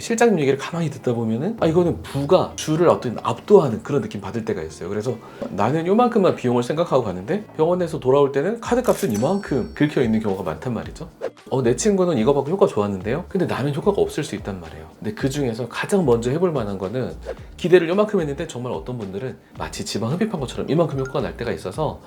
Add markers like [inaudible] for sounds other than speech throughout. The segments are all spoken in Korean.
실장님 얘기를 가만히 듣다 보면은 아 이거는 부가 주를 어떤 압도하는 그런 느낌 받을 때가 있어요. 그래서 나는 요만큼만 비용을 생각하고 가는데 병원에서 돌아올 때는 카드 값은 이만큼 긁혀 있는 경우가 많단 말이죠. 어, 내 친구는 이거 받고 효과 좋았는데요. 근데 나는 효과가 없을 수 있단 말이에요. 근데 그 중에서 가장 먼저 해볼 만한 거는 기대를 요만큼 했는데 정말 어떤 분들은 마치 지방 흡입한 것처럼 이만큼 효과가 날 때가 있어서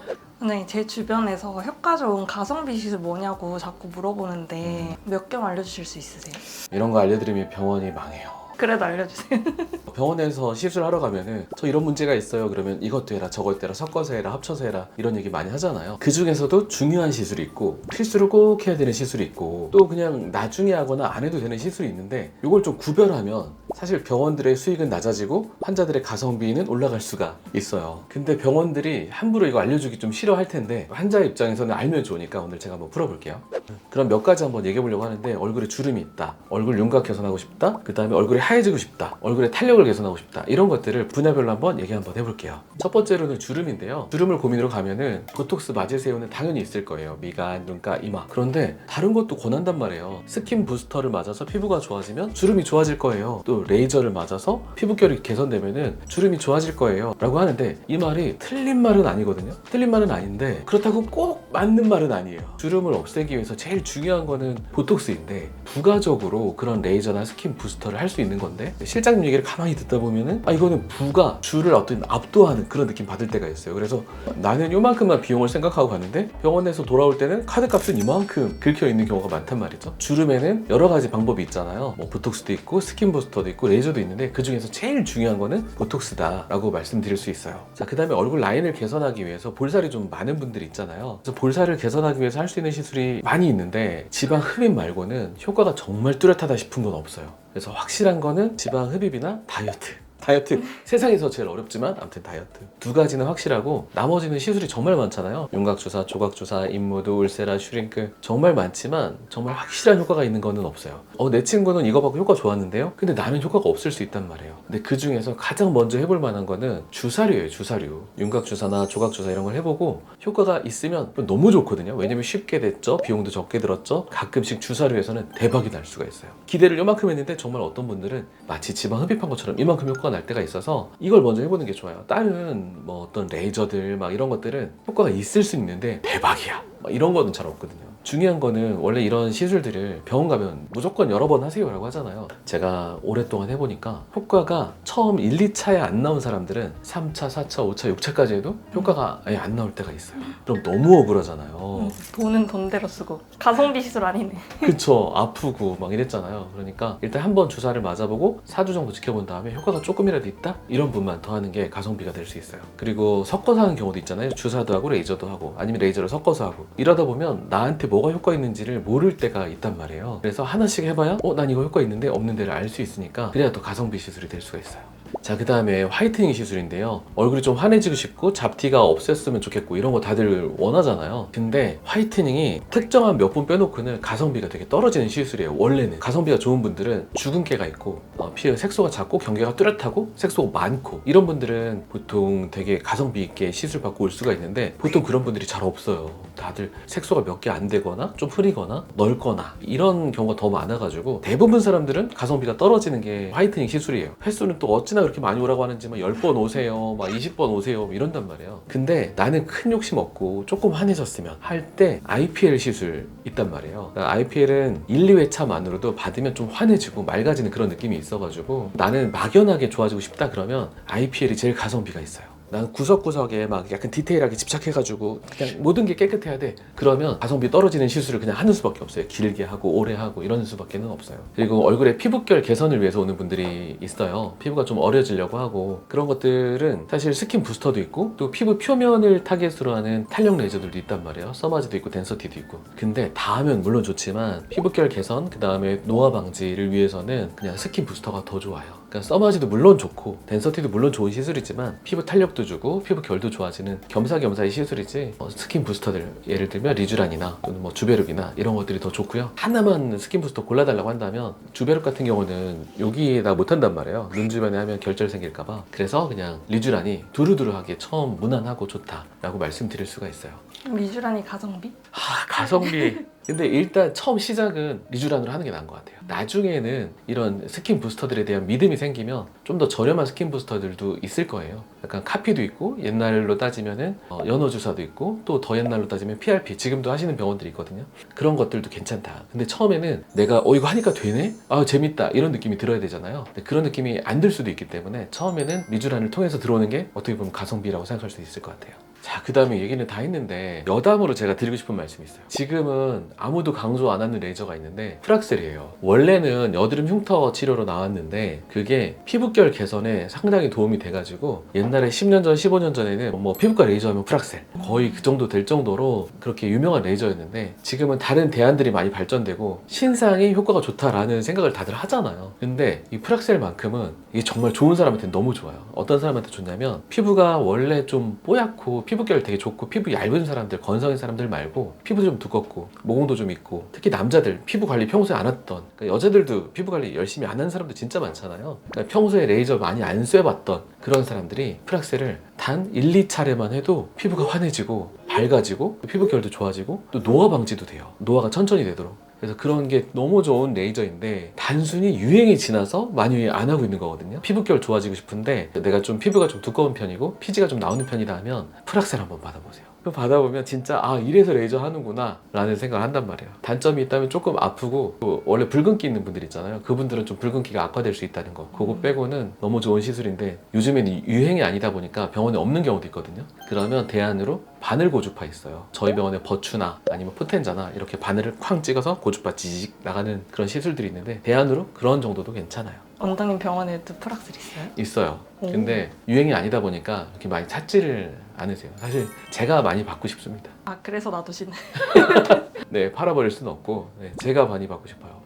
네, 제 주변에서 효과 좋은 가성비 시술 뭐냐고 자꾸 물어보는데 몇 개만 알려주실 수 있으세요? 이런 거 알려드리면 병원이 망해요. 그래도 알려주세요. [laughs] 병원에서 시술하러 가면은 저 이런 문제가 있어요. 그러면 이것도 해라, 저것도 해라, 섞어서 해라, 합쳐서 해라 이런 얘기 많이 하잖아요. 그 중에서도 중요한 시술이 있고 필수로 꼭 해야 되는 시술이 있고 또 그냥 나중에 하거나 안 해도 되는 시술이 있는데 이걸 좀 구별하면 사실 병원들의 수익은 낮아지고 환자들의 가성비는 올라갈 수가 있어요. 근데 병원들이 함부로 이거 알려주기 좀 싫어할 텐데 환자 입장에서는 알면 좋으니까 오늘 제가 한번 풀어볼게요. 그럼 몇 가지 한번 얘기해 보려고 하는데 얼굴에 주름이 있다, 얼굴 윤곽 개선하고 싶다, 그 다음에 얼굴이 하 얘지고 싶다, 얼굴에 탄력을 개선하고 싶다 이런 것들을 분야별로 한번 얘기 한번 해볼게요. 첫 번째로는 주름인데요. 주름을 고민으로 가면은 보톡스 맞으세요는 당연히 있을 거예요. 미간, 눈가, 이마. 그런데 다른 것도 권한단 말이에요. 스킨 부스터를 맞아서 피부가 좋아지면 주름이 좋아질 거예요. 또 레이저를 맞아서 피부결이 개선되면은 주름이 좋아질 거예요. 라고 하는데 이 말이 틀린 말은 아니거든요. 틀린 말은 아닌데 그렇다고 꼭 맞는 말은 아니에요. 주름을 없애기 위해서 제일 중요한 거는 보톡스인데 부가적으로 그런 레이저나 스킨 부스터를 할 수 있는 건데 실장님 얘기를 가만히 듣다 보면은 아 이거는 부가 주를 어떤 압도하는 그런 느낌 받을 때가 있어요. 그래서 나는 요만큼만 비용을 생각하고 갔는데 병원에서 돌아올 때는 카드 값은 이만큼 긁혀 있는 경우가 많단 말이죠. 주름에는 여러 가지 방법이 있잖아요. 뭐 보톡스도 있고 스킨 부스터도 있고 레이저도 있는데 그 중에서 제일 중요한 거는 보톡스다라고 말씀드릴 수 있어요. 자 그다음에 얼굴 라인을 개선하기 위해서 볼살이 좀 많은 분들이 있잖아요. 그래서 볼살을 개선하기 위해서 할 수 있는 시술이 많이 있는데 지방 흡입 말고는 효과가 정말 뚜렷하다 싶은 건 없어요. 그래서 확실한 거는 지방 흡입이나 다이어트. 다이어트. 세상에서 제일 어렵지만 아무튼 다이어트. 두 가지는 확실하고 나머지는 시술이 정말 많잖아요. 윤곽 주사, 조각 주사, 인모드, 울세라, 슈링크. 정말 많지만 정말 확실한 효과가 있는 거는 없어요. 어 내 친구는 이거 받고 효과 좋았는데요? 근데 나는 효과가 없을 수 있단 말이에요. 근데 그 중에서 가장 먼저 해볼 만한 거는 주사류예요 주사류. 윤곽 주사나 조각 주사 이런 걸 해보고 효과가 있으면 너무 좋거든요. 왜냐면 쉽게 됐죠? 비용도 적게 들었죠? 가끔씩 주사류에서는 대박이 날 수가 있어요. 기대를 요만큼 했는데 정말 어떤 분들은 마치 지방 흡입한 것처럼 이만큼 효과가 날 때가 있어서 이걸 먼저 해보는 게 좋아요. 다른 뭐 어떤 레이저들 막 이런 것들은 효과가 있을 수 있는데 대박이야. 막 이런 거는 잘 없거든요. 중요한 거는 원래 이런 시술들을 병원 가면 무조건 여러 번 하세요라고 하잖아요. 제가 오랫동안 해보니까 효과가 처음 1, 2차에 안 나온 사람들은 3차, 4차, 5차, 6차까지 해도 효과가 아예 안 나올 때가 있어요. 그럼 너무 억울하잖아요. 음, 돈은 돈대로 쓰고. 가성비 시술 아니네. [laughs] 그쵸. 아프고 막 이랬잖아요. 그러니까 일단 한 번 주사를 맞아보고 4주 정도 지켜본 다음에 효과가 조금이라도 있다? 이런 분만 더 하는 게 가성비가 될 수 있어요. 그리고 섞어서 하는 경우도 있잖아요. 주사도 하고 레이저도 하고 아니면 레이저를 섞어서 하고. 이러다 보면 나한테 뭐가 효과 있는지를 모를 때가 있단 말이에요. 그래서 하나씩 해봐야 어 난 이거 효과 있는데 없는 데를 알 수 있으니까 그래야 더 가성비 시술이 될 수가 있어요 자, 그 다음에 화이트닝 시술인데요. 얼굴이 좀 환해지고 싶고 잡티가 없앴으면 좋겠고 이런 거 다들 원하잖아요. 근데 화이트닝이 특정한 몇 분 빼놓고는 가성비가 되게 떨어지는 시술이에요. 원래는. 가성비가 좋은 분들은 주근깨가 있고 어, 피해 색소가 작고 경계가 뚜렷하고 색소가 많고 이런 분들은 보통 되게 가성비 있게 시술 받고 올 수가 있는데 보통 그런 분들이 잘 없어요. 다들 색소가 몇 개 안 되거나 좀 흐리거나 넓거나 이런 경우가 더 많아가지고 대부분 사람들은 가성비가 떨어지는 게 화이트닝 시술이에요. 횟수는 또 어찌나 그렇게 많이 오라고 하는지 막 10번 오세요, 막 20번 오세요 이런단 말이에요. 근데 나는 큰 욕심 없고 조금 환해졌으면 할 때 IPL 시술 있단 말이에요. 그러니까 IPL은 1, 2회차만으로도 받으면 좀 환해지고 맑아지는 그런 느낌이 있어가지고 나는 막연하게 좋아지고 싶다 그러면 IPL이 제일 가성비가 있어요. 난 구석구석에 막 약간 디테일하게 집착해가지고 그냥 모든 게 깨끗해야 돼. 그러면 가성비 떨어지는 시술을 그냥 하는 수밖에 없어요. 길게 하고 오래 하고 이러는 수밖에는 없어요. 그리고 얼굴에 피부결 개선을 위해서 오는 분들이 있어요. 피부가 좀 어려지려고 하고 그런 것들은 사실 스킨 부스터도 있고 또 피부 표면을 타겟으로 하는 탄력 레이저들도 있단 말이에요. 써마지도 있고 덴서티도 있고. 근데 다 하면 물론 좋지만 피부결 개선 그 다음에 노화 방지를 위해서는 그냥 스킨 부스터가 더 좋아요. 그러니까 써마지도 물론 좋고 덴서티도 물론 좋은 시술이지만 피부 탄력도 주고 피부 결도 좋아지는 겸사겸사의 시술이지. 어, 스킨 부스터들 예를 들면 리쥬란이나 또는 뭐 주베룩이나 이런 것들이 더 좋고요. 하나만 스킨 부스터 골라달라고 한다면 주베룩 같은 경우는 여기에다 못한단 말이에요. 눈 주변에 하면 결절 생길까봐. 그래서 그냥 리쥬란이 두루두루하게 처음 무난하고 좋다라고 말씀드릴 수가 있어요. 리쥬란이 가성비? 아, 가성비 근데 일단 처음 시작은 리쥬란으로 하는 게 나은 것 같아요. 나중에는 이런 스킨 부스터들에 대한 믿음이 생기면 좀 더 저렴한 스킨 부스터들도 있을 거예요. 약간 카피도 있고 옛날로 따지면은 어, 연어 주사도 있고 또 더 옛날로 따지면 PRP 지금도 하시는 병원들이 있거든요. 그런 것들도 괜찮다. 근데 처음에는 내가 어 이거 하니까 되네? 아 재밌다 이런 느낌이 들어야 되잖아요. 그런 느낌이 안 들 수도 있기 때문에 처음에는 리쥬란을 통해서 들어오는 게 어떻게 보면 가성비라고 생각할 수 있을 것 같아요. 자, 그 다음에 얘기는 다 했는데 여담으로 제가 드리고 싶은 말씀이 있어요. 지금은 아무도 강조 안 하는 레이저가 있는데 프락셀이에요. 원래는 여드름 흉터 치료로 나왔는데 그게 피부결 개선에 상당히 도움이 돼가지고 옛날에 10년 전, 15년 전에는 뭐 피부과 레이저 하면 프락셀 거의 그 정도 될 정도로 그렇게 유명한 레이저였는데 지금은 다른 대안들이 많이 발전되고 신상이 효과가 좋다라는 생각을 다들 하잖아요. 근데 이 프락셀만큼은 이게 정말 좋은 사람한테 너무 좋아요. 어떤 사람한테 좋냐면 피부가 원래 좀 뽀얗고 피부결 되게 좋고 피부 얇은 사람들, 건성인 사람들 말고 피부 좀 두껍고 모공도 좀 있고 특히 남자들 피부 관리 평소에 안 했던 그러니까 여자들도 피부 관리 열심히 안 하는 사람들 진짜 많잖아요. 그러니까 평소에 레이저 많이 안 쐬봤던 그런 사람들이 프락셀을 단 1, 2차례만 해도 피부가 환해지고 밝아지고 피부결도 좋아지고 또 노화 방지도 돼요. 노화가 천천히 되도록. 그래서 그런 게 너무 좋은 레이저인데 단순히 유행이 지나서 많이 안 하고 있는 거거든요. 피부결 좋아지고 싶은데 내가 좀 피부가 좀 두꺼운 편이고 피지가 좀 나오는 편이다 하면 프락셀 한번 받아보세요. 그거 받아보면 진짜 아 이래서 레이저 하는구나 라는 생각을 한단 말이에요. 단점이 있다면 조금 아프고 또 원래 붉은기 있는 분들 있잖아요. 그분들은 좀 붉은기가 악화될 수 있다는 거. 그거 빼고는 너무 좋은 시술인데 요즘에는 유행이 아니다 보니까 병원에 없는 경우도 있거든요. 그러면 대안으로 바늘 고주파 있어요. 저희 병원에 버추나 아니면 포텐자나 이렇게 바늘을 쾅 찍어서 고주파 지직 나가는 그런 시술들이 있는데 대안으로 그런 정도도 괜찮아요. 원장님 병원에도 프락셀 있어요? 있어요. 오. 근데 유행이 아니다 보니까 이렇게 많이 찾지를 않으세요. 사실 제가 많이 받고 싶습니다. 아 그래서 놔두시네. [laughs] 네, 팔아버릴 수는 없고 네, 제가 많이 받고 싶어요.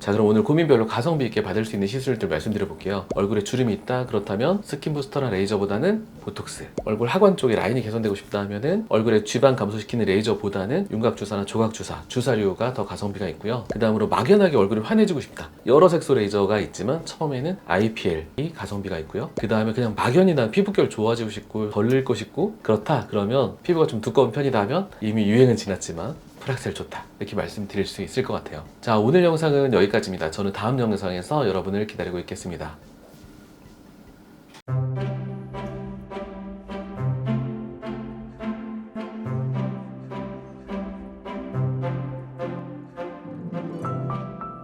자 그럼 오늘 고민별로 가성비 있게 받을 수 있는 시술들 말씀드려 볼게요. 얼굴에 주름이 있다 그렇다면 스킨 부스터나 레이저보다는 보톡스. 얼굴 하관 쪽에 라인이 개선되고 싶다 하면은 얼굴에 쥐방 감소시키는 레이저보다는 윤곽 주사나 조각 주사 주사류가 더 가성비가 있고요. 그 다음으로 막연하게 얼굴이 환해지고 싶다. 여러 색소 레이저가 있지만 처음에는 IPL이 가성비가 있고요. 그 다음에 그냥 막연히 난 피부결 좋아지고 싶고 덜 늙고 싶고 그렇다 그러면 피부가 좀 두꺼운 편이다 하면 이미 유행은 지났지만 프락셀 좋다. 이렇게 말씀드릴 수 있을 것 같아요. 자 오늘 영상은 여기까지입니다. 저는 다음 영상에서 여러분을 기다리고 있겠습니다